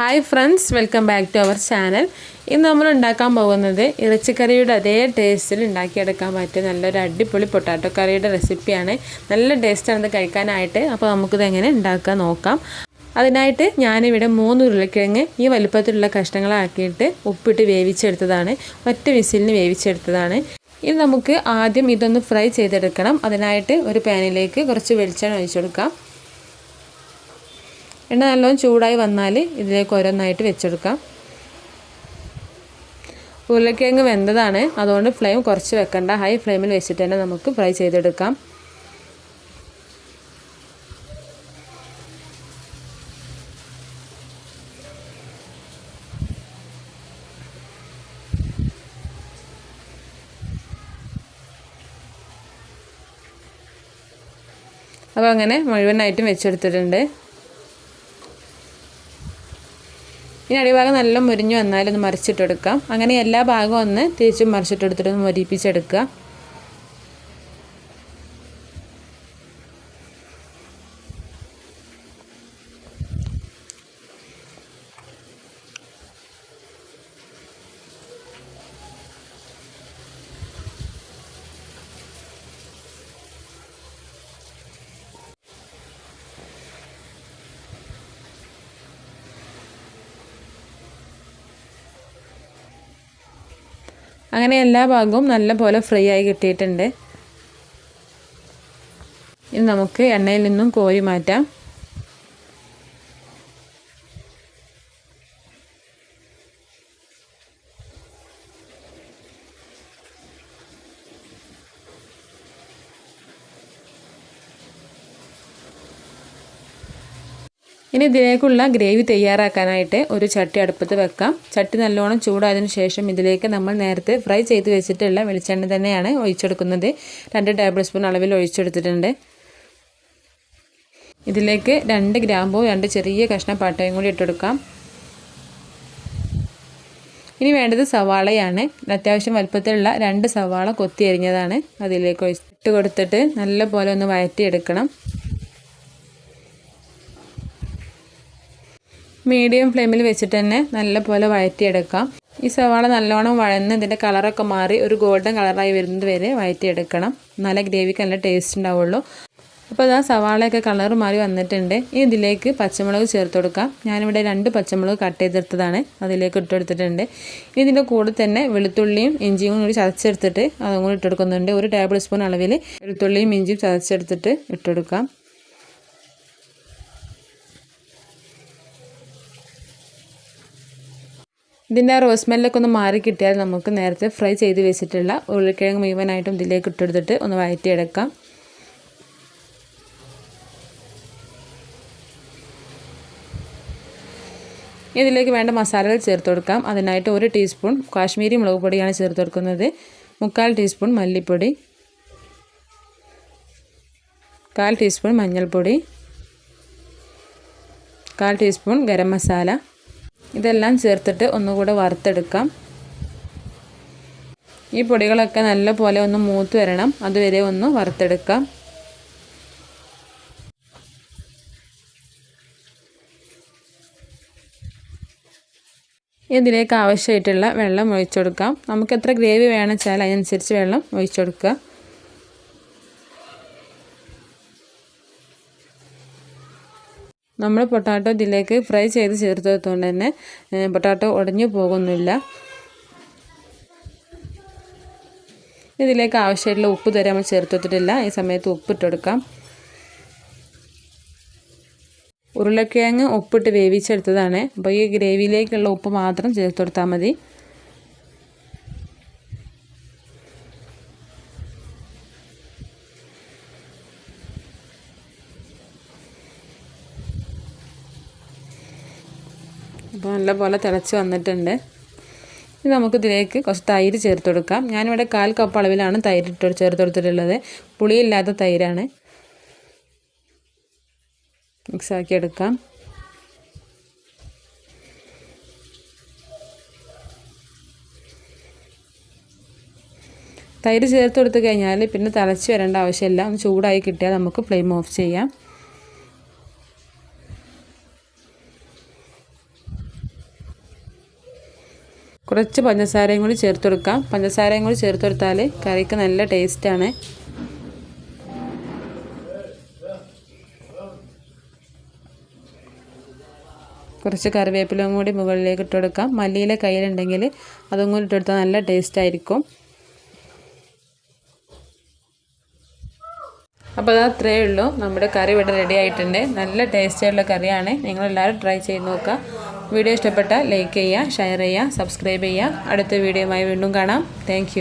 Hi friends welcome back to our channel ഇന്ന് നമ്മൾ ഉണ്ടാക്കാൻ പോകുന്നത് ഇറച്ചിക്കറിയുടെ അതേ ടേസ്റ്റിൽ ഉണ്ടാക്കിയെടുക്കാൻ പറ്റിയ നല്ലൊരു അടിപൊളി പൊട്ടാറ്റോ കറിയുടെ റെസിപ്പിയാണ് നല്ല ടേസ്റ്റാണ് ഇത് കഴിക്കാനായിട്ട്. അപ്പോൾ നമുക്കിത് എങ്ങനെ ഉണ്ടാക്കാൻ നോക്കാം. അതിനായിട്ട് ഞാനിവിടെ മൂന്ന് ഉരുളക്കിഴങ്ങ് ഈ വലുപ്പത്തിലുള്ള കഷ്ണങ്ങളാക്കിയിട്ട് ഉപ്പിട്ട് വേവിച്ചെടുത്തതാണ്. ഒറ്റ വിസിലിന് വേവിച്ചെടുത്തതാണ്. ഇത് നമുക്ക് ആദ്യം ഇതൊന്ന് ഫ്രൈ ചെയ്തെടുക്കണം. അതിനായിട്ട് ഒരു പാനിലേക്ക് കുറച്ച് വെളിച്ചെണ്ണ ഒഴിച്ചു കൊടുക്കാം. എണ്ണ നല്ലോണം ചൂടായി വന്നാൽ ഇതിലേക്ക് ഓരോന്നായിട്ട് വെച്ചെടുക്കാം. ഉരുളക്കിഴങ്ങ് വെന്തതാണ്. അതുകൊണ്ട് ഫ്ലെയിം കുറച്ച് വെക്കണ്ട. ഹൈ ഫ്ലെയിമിൽ വെച്ചിട്ട് തന്നെ നമുക്ക് ഫ്രൈ ചെയ്തെടുക്കാം. അപ്പോൾ അങ്ങനെ മുഴുവനായിട്ടും വെച്ചെടുത്തിട്ടുണ്ട്. ഇനി അടിഭാഗം നല്ല മുരിഞ്ഞു വന്നാലൊന്ന് മറിച്ചിട്ടെടുക്കാം. അങ്ങനെ എല്ലാ ഭാഗവും ഒന്ന് തിരിച്ചും മറിച്ചിട്ടെടുത്തിട്ട് ഒന്ന് മൊരിപ്പിച്ചെടുക്കുക. അങ്ങനെ എല്ലാ ഭാഗവും നല്ലപോലെ ഫ്രൈ ആയി കിട്ടിയിട്ടുണ്ട്. ഇനി നമുക്ക് എണ്ണയിൽ നിന്നും കോരി മാറ്റാം. ഇനി ഇതിലേക്കുള്ള ഗ്രേവി തയ്യാറാക്കാനായിട്ട് ഒരു ചട്ടി അടുപ്പത്ത് വെക്കാം. ചട്ടി നല്ലോണം ചൂടായതിനു ശേഷം ഇതിലേക്ക് നമ്മൾ നേരത്തെ ഫ്രൈ ചെയ്ത് വെച്ചിട്ടുള്ള വെളിച്ചെണ്ണ തന്നെയാണ് ഒഴിച്ചെടുക്കുന്നത്. രണ്ട് ടേബിൾ സ്പൂൺ അളവിൽ ഒഴിച്ചെടുത്തിട്ടുണ്ട്. ഇതിലേക്ക് രണ്ട് ഗ്രാമ്പോ രണ്ട് ചെറിയ കഷ്ണം പാട്ടയും കൂടി ഇട്ടെടുക്കാം. ഇനി വേണ്ടത് സവാളയാണ്. അത്യാവശ്യം വലുപ്പത്തിലുള്ള രണ്ട് സവാള കൊത്തി അരിഞ്ഞതാണ്. അതിലേക്ക് ഇട്ട് കൊടുത്തിട്ട് നല്ലപോലെ ഒന്ന് വഴറ്റിയെടുക്കണം. മീഡിയം ഫ്ലെയിമിൽ വെച്ചിട്ട് തന്നെ നല്ലപോലെ വഴറ്റിയെടുക്കാം. ഈ സവാള നല്ലോണം വഴന്ന് ഇതിന്റെ കളറൊക്കെ മാറി ഒരു ഗോൾഡൻ കളറായി വരുന്നത് വരെ വഴറ്റിയെടുക്കണം. നല്ല ഗ്രേവിക്ക് നല്ല ടേസ്റ്റ് ഉണ്ടാവുള്ളൂ. അപ്പോൾ അതാ സവാളയൊക്കെ കളർ മാറി വന്നിട്ടുണ്ട്. ഇനി ഇതിലേക്ക് പച്ചമുളക് ചേർത്ത് കൊടുക്കാം. ഞാനിവിടെ രണ്ട് പച്ചമുളക് കട്ട് ചെയ്തെടുത്തതാണ്. അതിലേക്ക് ഇട്ടെടുത്തിട്ടുണ്ട് ഇനി ഇതിന്റെ കൂടെ തന്നെ വെളുത്തുള്ളിയും ഇഞ്ചിയും കൂടി ചതച്ചെടുത്തിട്ട് അതും കൂടി ഇട്ടെടുക്കുന്നുണ്ട് ഒരു ടേബിൾ സ്പൂൺ അളവിൽ വെളുത്തുള്ളിയും ഇഞ്ചിയും ചതച്ചെടുത്തിട്ട് ഇട്ടെടുക്കാം ഇതിന്റെ ആ റോസ് സ്മെല്ലൊക്കെ ഒന്ന് മാറി കിട്ടിയാൽ നമുക്ക് നേരത്തെ ഫ്രൈ ചെയ്ത് വെച്ചിട്ടുള്ള ഉരുളക്കിഴങ്ങ് മുഴുവനായിട്ടും ഇതിലേക്ക് ഇട്ടെടുത്തിട്ട് ഒന്ന് വഴറ്റിയെടുക്കാം ഇതിലേക്ക് വേണ്ട മസാലകൾ ചേർത്ത് കൊടുക്കാം. അതിനായിട്ട് ഒരു ടീസ്പൂൺ കാശ്മീരി മുളക് പൊടിയാണ് ചേർത്ത് കൊടുക്കുന്നത്. മുക്കാൽ ടീസ്പൂൺ മല്ലിപ്പൊടി. കാൽ ടീസ്പൂൺ മഞ്ഞൾപ്പൊടി. കാൽ ടീസ്പൂൺ ഗരം മസാല. ഇതെല്ലാം ചേർത്തിട്ട് ഒന്നുകൂടെ വറുത്തെടുക്കാം. ഈ പൊടികളൊക്കെ നല്ല പോലെ ഒന്ന് മൂത്ത് വരണം. അതുവരെ ഒന്ന് വറുത്തെടുക്കാം. ഇതിലേക്ക് ആവശ്യമായിട്ടുള്ള വെള്ളം ഒഴിച്ചു കൊടുക്കാം നമുക്ക് എത്ര ഗ്രേവി വേണമെന്ന് വെച്ചാൽ അതിനനുസരിച്ച് വെള്ളം ഒഴിച്ചെടുക്കുക. നമ്മൾ പൊട്ടാറ്റോ ഇതിലേക്ക് ഫ്രൈ ചെയ്ത് ചേർത്തതുകൊണ്ട് തന്നെ പൊട്ടാറ്റോ ഉടഞ്ഞു പോകുന്നില്ല. ഇതിലേക്ക് ആവശ്യമായിട്ടുള്ള ഉപ്പ് തരെ നമ്മൾ ചേർത്തിട്ടില്ല ഈ സമയത്ത് ഉപ്പിട്ടെടുക്കാം ഉരുളക്കിഴങ്ങ് ഉപ്പിട്ട് വേവിച്ചെടുത്തതാണ്. അപ്പോൾ ഈ ഗ്രേവിയിലേക്കുള്ള ഉപ്പ് മാത്രം ചേർത്ത് കൊടുത്താൽ മതി. അപ്പോൾ നല്ലപോലെ തിളച്ച് വന്നിട്ടുണ്ട്. ഇനി നമുക്കിതിലേക്ക് കുറച്ച് തൈര് ചേർത്ത് കൊടുക്കാം. ഞാനിവിടെ കാൽ കപ്പ് അളവിലാണ് തൈര് ഇട്ട് ചേർത്ത് കൊടുത്തിട്ടുള്ളത്. പുളിയില്ലാത്ത തൈരാണ്. മിക്സാക്കി എടുക്കാം. തൈര് ചേർത്ത് കൊടുത്തു കഴിഞ്ഞാൽ പിന്നെ തിളച്ച് വരേണ്ട ആവശ്യമില്ല. ഒന്ന് ചൂടായി കിട്ടിയാൽ നമുക്ക് ഫ്ലെയിം ഓഫ് ചെയ്യാം. കുറച്ച് പഞ്ചസാരയും കൂടി ചേർത്ത് കൊടുക്കാം. പഞ്ചസാരയും കൂടി ചേർത്ത് കൊടുത്താൽ കറിക്ക് നല്ല ടേസ്റ്റാണ് കുറച്ച് കറിവേപ്പിലയും കൂടി മുകളിലേക്ക് ഇട്ട് കൊടുക്കാം. മല്ലിയിലെ കയ്യിലുണ്ടെങ്കിൽ അതും കൂടി ഇട്ട് കൊടുത്താൽ നല്ല ടേസ്റ്റ് ആയിരിക്കും. അപ്പോൾ അത് അത്രയേ ഉള്ളൂ. നമ്മുടെ കറി ഇവിടെ റെഡി ആയിട്ടുണ്ട്. നല്ല ടേസ്റ്റിയുള്ള കറിയാണ്. നിങ്ങളെല്ലാവരും ട്രൈ ചെയ്ത് നോക്കുക. വീഡിയോ ഇഷ്ടപ്പെട്ടാൽ ലൈക്ക് ചെയ്യുക ഷെയർ ചെയ്യുക സബ്സ്ക്രൈബ് ചെയ്യുക. അടുത്ത വീഡിയോയുമായി വീണ്ടും കാണാം. താങ്ക്